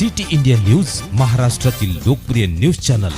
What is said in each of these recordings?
City India news महाराष्ट्रातील लोकप्रिय news channel.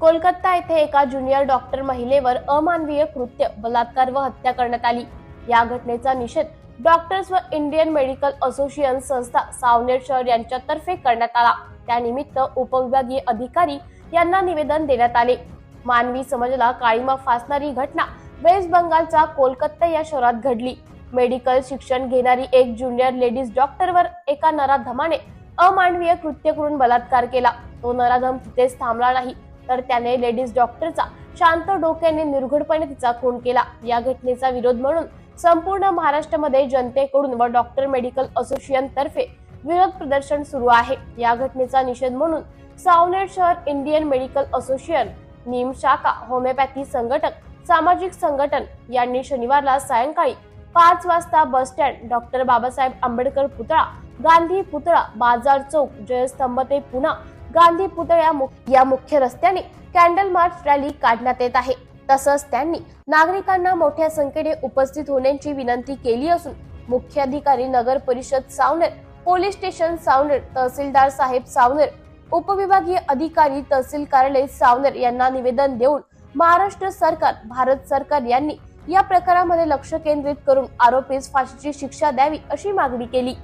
Kolkata येथे एका ज्युनियर डॉक्टर महिलेवर अमानवीय कृत्य बलात्कार व हत्या करण्यात आली. या घटनेचा निषेध डॉक्टर्स व इंडियन मेडिकल असोसिएशन संस्था सावनेर शहर यांच्यातर्फे करण्यात आला. त्यानिमित्त उपविभागीय अधिकारी यांना निवेदन देण्यात आले. मानवी समाजाला काळीमा फासणारी घटना वेस्ट बंगालचा कोलकाता या शहरात घडली. मेडिकल शिक्षण घेणारी एक ज्युनियर लेडीज डॉक्टरवर एका नराधमाने अमानवीय कृत्य करून बलात्कार केला. तो नराधम तिथेच थांबला नाही तर त्याने लेडीज डॉक्टरचा शांत डोक्याने निर्घुडपणे तिचा खून केला. या घटनेचा विरोध म्हणून संपूर्ण महाराष्ट्रामध्ये जनतेकडून व डॉक्टर मेडिकल असोसिएशन तर्फे विरोध प्रदर्शन सुरू आहे. या घटनेचा निषेध म्हणून सावनेर शहर इंडियन मेडिकल असोसिएशन निमशाखा होमिओपॅथी संघटक सामाजिक संघटन यांनी शनिवारला सायंकाळी पाच वाजता bus stand doctor Babasaheb Ambedkar पुतळा गांधी पुतळा बाजार चौक जयस्तंभ ते पुन्हा गांधी पुतळा या या मुख्य रस्त्याने कॅन्डल मार्च रॅली काढण्यात येत आहे. तसंच त्यांनी नागरिकांना मोठ्या संख्येने उपस्थित होण्याची विनंती केली असून मुख्याधिकारी नगर परिषद सावनेर पोलीस स्टेशन सावनेर तहसीलदार साहेब सावनेर उपविभागीय अधिकारी तहसील कार्यालय सावनेर यांना निवेदन देऊन महाराष्ट्र सरकार भारत सरकार यांनी या प्रकारामध्ये लक्ष केंद्रित करून आरोपीस फाशीची शिक्षा द्यावी अशी मागणी केली.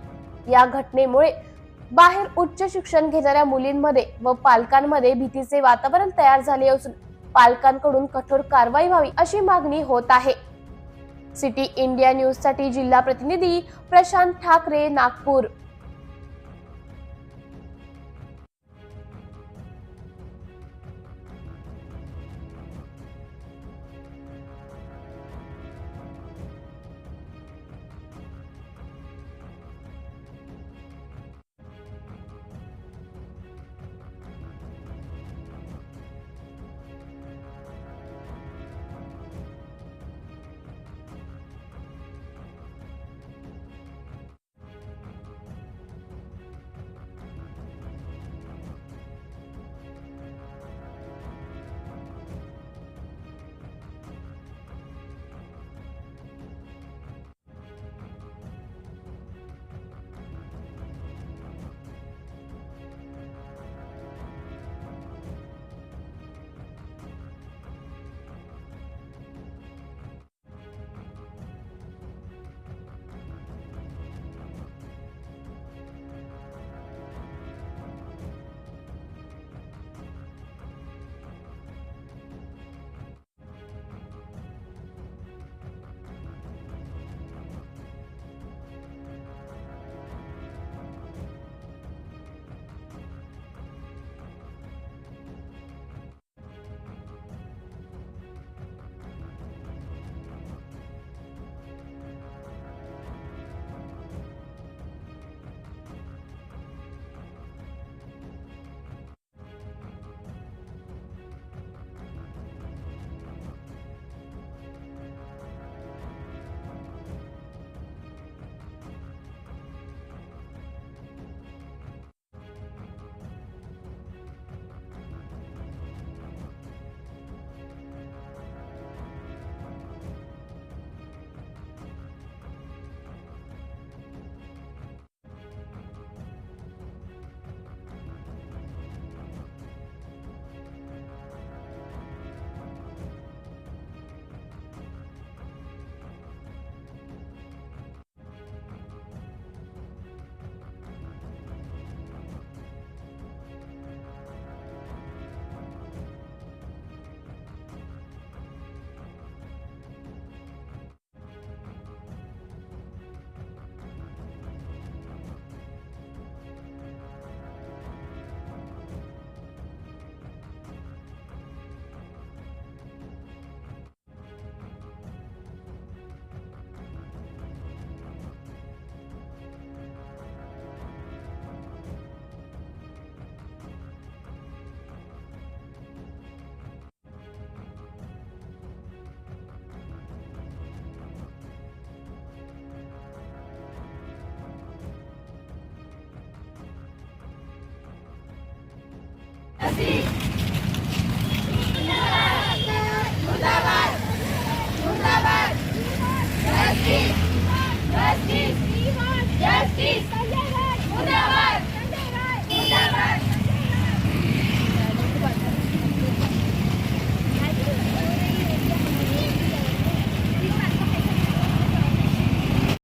या घटनेमुळे बाहेर उच्च शिक्षण घेणाऱ्या मुलींमध्ये व पालकांमध्ये भीतीचे वातावरण तयार झाले असून पालकांकडून कठोर कारवाई व्हावी अशी मागणी होत आहे. सिटी इंडिया न्यूजसाठी जिल्हा प्रतिनिधी प्रशांत ठाकरे नागपूर. Kasi